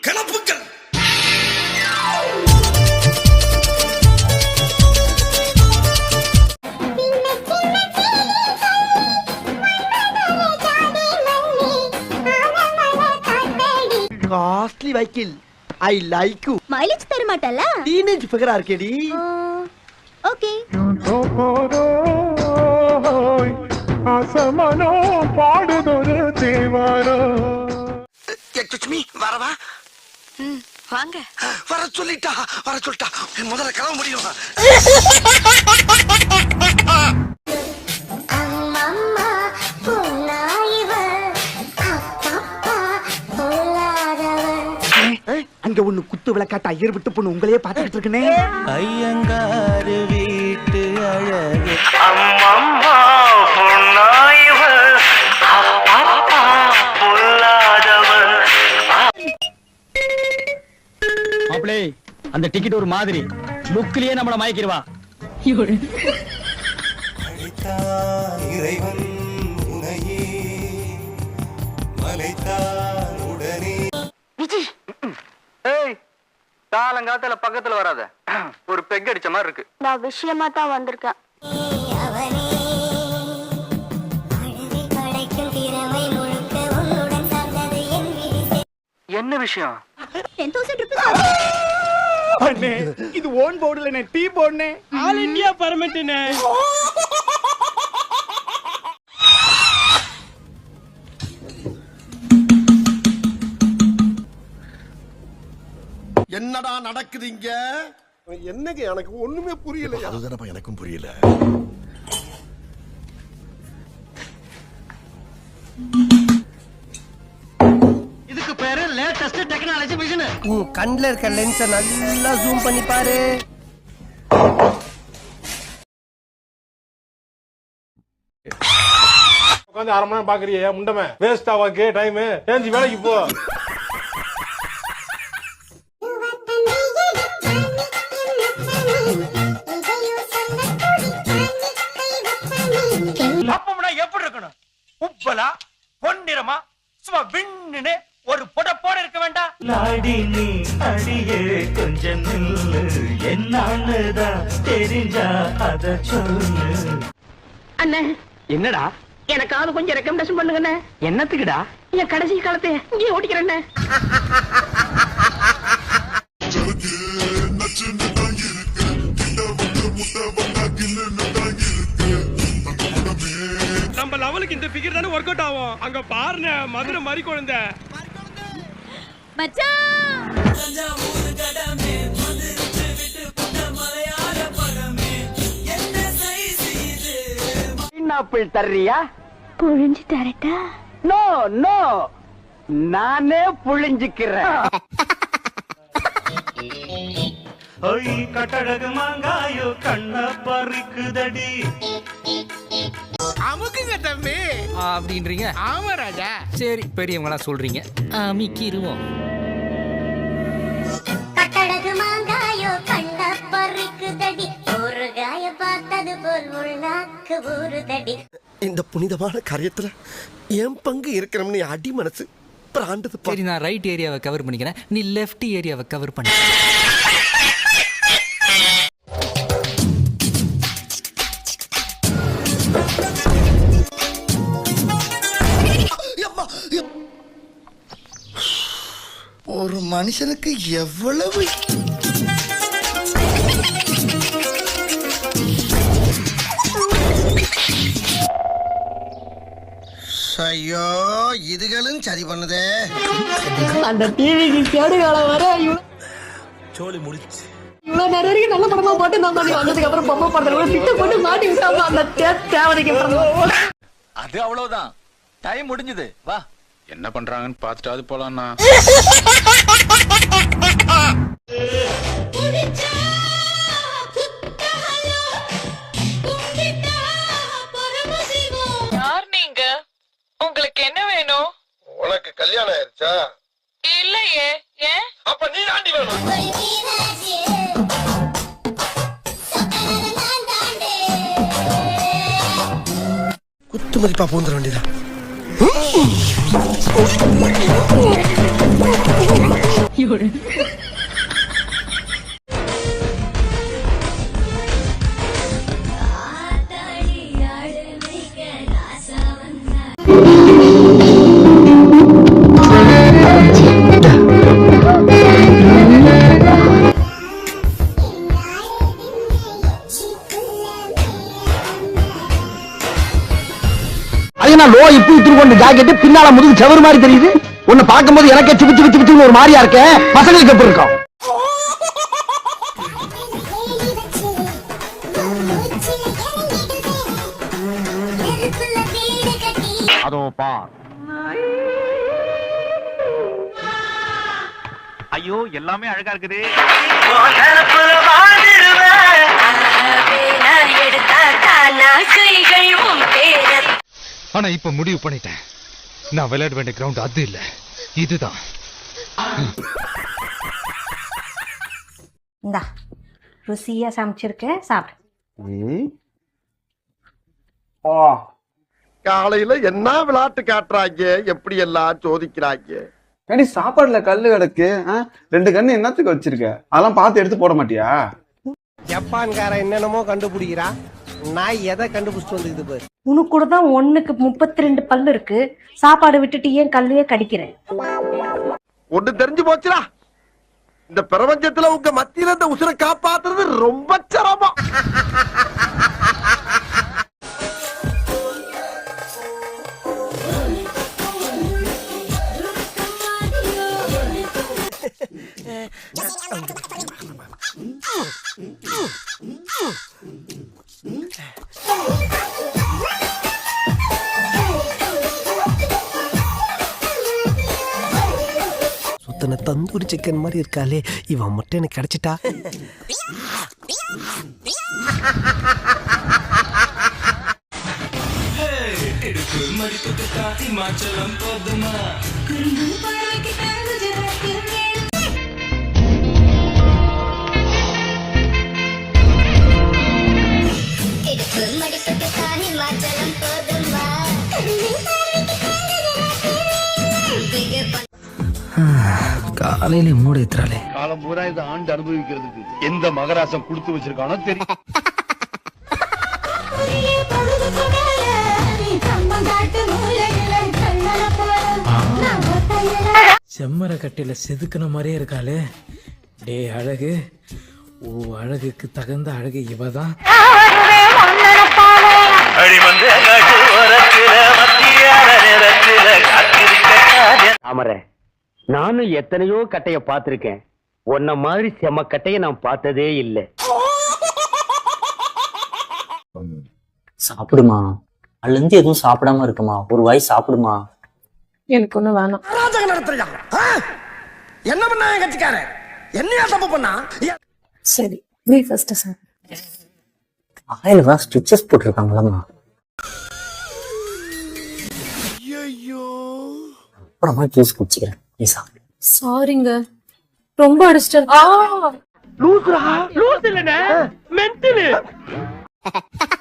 கிளப்புக்கள் costly வைக்கில் I like you mileage தர மாட்டல டீனேஜ் ஃபிகரா இருக்கேடி. ஓகே. அசமனோ பாடுதொரு தேவாரோ லட்சுமி வரவா வாங்க. வர சொல்லிட்டா வர சொல்லிட்டா. முதல்ல கிளம்ப முடியும். அங்க ஒண்ணு குத்து விளக்காட்ட ஐயர் விட்டு பொண்ணு உங்களையே பாத்துக்கிட்டு இருக்கனே. ஐயங்காரு வீட்டு அழகு. மாப்பிளே அந்த டிக்கெட் ஒரு மாதிரி. லுக்லயே நம்மள மயக்கிடுவா. இறைவன் உனையே மலைத்தான் உடனே. ஏய் காலங்காத்தால பக்கத்துல வராத. ஒரு பெக் அடிச்ச மாதிரி இருக்கு. நான் விஷயமா தான் வந்திருக்கேன். என்ன விஷயம்? டென் தௌசண்ட் ருபீஸ் அண்ணே இது ஓன் போர்டுல டீ போடுனே ஆல் இந்தியா பர்மிட்னே என்னடா நடக்குது இங்க? என்னங்க எனக்கு ஒண்ணுமே புரியல அதுதானப்பா எனக்கும் புரியல. லேட்டஸ்ட் டெக்னாலஜி மிஷின் உன் கண்ணுல இருக்க லென்ஸ நல்லா ஜூம் பண்ணி பாரு. உட்காந்து அரை மணி நேரம் பாக்குறியா முண்டமே வேஸ்ட் ஆவாக்கு டைம் ஏஞ்சி வேலைக்கு போ. அப்பம்னா எப்படி இருக்கணும்? உப்பலா பொன்னிறமா சும்மா விண்ணுன்னு ஒரு புட போட இருக்க வேண்டாம் லாடி நீ அடியே கொஞ்சம் நில்லு. என்னான்னுதான் தெரிஞ்சா அத சொல்லு. அண்ணே. என்னடா? எனக்காவது கொஞ்சம் ரெக்கமெண்டேஷன் பண்ணுங்கண்ணே. என்னத்துக்குடா? என் கடைசி காலத்தை இங்கே ஓட்டிக்கிறேண்ணே. நம்ம லெவலுக்கு இந்த ஃபிகர் தானே ஒர்க் அவுட் ஆகும். அங்க பாருங்க மதுரை மாதிரி குழந்தை மச்சான். பைனாப்பிள் தர்றியா? புழிஞ்சு தரட்டா நோ நோ. நானே புழிஞ்சுக்கிறேன். கட்டழகு மாங்காயோ கண்ண பறிக்குதடி. அப்படின்றீங்க? ஆமா ராஜா. சரி பெரியவங்களா சொல்றீங்க. அமிக்கிருவோம் கட்டழகு மாங்காயோ கண்ண பறிக்குதடி ஒரு காய பார்த்தது போல் உள்நாக்கு ஊறுதடி இந்த புனிதமான காரியத்துல என் பங்கு இருக்கிறோம்னு அடி மனசு பிராண்டது சரி நான் ரைட் ஏரியாவை கவர் பண்ணிக்கிறேன். நீ லெஃப்ட் ஏரியாவை கவர் பண்ணி. மனுஷனுக்கு எவ்வளவு ஐயோ இதுகளும் சரி பண்ணுதே. அந்த டிவிக்கு கேடு காலம் வர சோலி முடிச்சு. இவ்வளவு நேரம் வரைக்கும் நல்ல படமா போட்டு நம்ம நீ வந்ததுக்கு அப்புறம் பொம்மை படத்துல கூட திட்டு போட்டு மாட்டி விட்டாம அந்த தே- தேவதைக்கு அது அவ்வளவுதான். டைம் முடிஞ்சது. வா. என்ன பண்றாங்கன்னு பாத்துட்டாவது போலாம்னா யார் நீங்க? உங்களுக்கு என்ன வேணும்? உனக்கு கல்யாணம் ஆயிருச்சா? இல்லையே ஏன் அப்ப நீ தாண்டி வேணும் குத்து மதிப்பா போந்துட வேண்டியதா அது திருக்கொண்டு ஜாக்கெட் பின்னால முதுகு செவரு மாதிரி தெரியுது. உன்னை பார்க்கும்போது எனக்கே சிப்பு சிப்பு சிப்பு ஒரு மாதிரியா இருக்க. பசங்களுக்கு எப்படி இருக்கும்? அதோ பார் ஐயோ எல்லாமே அழகா இருக்குது. ஆனா இப்ப முடிவு பண்ணிட்டேன். நான் விளையாட வேண்டிய கிரவுண்ட் அது இல்ல. இதுதான். இந்தா ருசியா சமைச்சிருக்கேன் சாப்பிடு. காலையில என்ன விளையாட்டு காட்டுறாங்க எப்படி எல்லாம் சோதிக்கிறாங்க ஏடி சாப்பாடுல கல்லு கிடக்கு? ரெண்டு கண்ணு என்னத்துக்கு வச்சிருக்க? அதெல்லாம் பார்த்து எடுத்து போட மாட்டியா? ஜப்பான்காரன் என்னென்னமோ கண்டுபிடிக்கிறா நான் எதை கண்டுபிடிச்சிட்டு வந்துக்குது பாரு. உனக்கு கூட தான் ஒண்ணுக்கு முப்பத்தி ரெண்டு பல்லு இருக்கு. சாப்பாடு விட்டுட்டு ஏன் கல்லையே கடிக்கிறேன்? ஒண்ணு தெரிஞ்சு போச்சுடா. இந்த பிரபஞ்சத்துல உங்க மத்தியில இந்த உசுரை காப்பாத்துறது ரொம்ப சிரமம். தந்தூரி சிக்கன் மாதிரி இருக்காளே. இவன் மட்டும் எனக்கு கிடைச்சிட்டா. காலையில மூட ஏத்துறாளே காலம் பூரா இதை ஆண்டு அனுபவிக்கிறதுக்கு எந்த மகராசம் கொடுத்து வச்சிருக்கானோ தெரியும். செம்மர கட்டையில செதுக்குன மாதிரியே இருக்காளே. டே அழகு. ஓ அழகுக்கு தகுந்த அழகு இவதான். தாமரை நானும் எத்தனையோ கட்டைய பார்த்திருக்கேன். உன்ன மாதிரி செம கட்டைய நான் பார்த்ததே இல்லை. சாப்பிடுமா? அழுந்து எதுவும் சாப்பிடாம இருக்குமா? ஒரு வாய் சாப்பிடுமா? எனக்கு ஒண்ணு வேணாம். அராஜகம் நடத்துறியா? ஆ? என்ன பண்ணா என் கட்சிக்காரன்? என்னையா தப்பு பண்ணா? சரி ஃபர்ஸ்ட் சார் ஆயில தான் ஸ்டிச்சஸ் போட்டிருக்காங்களம்மா. அப்புறமா ஜூஸ் குடிச்சுக்கிறேன். நீ சாரிங்க ரொம்ப அடிச்சிட்டேன்.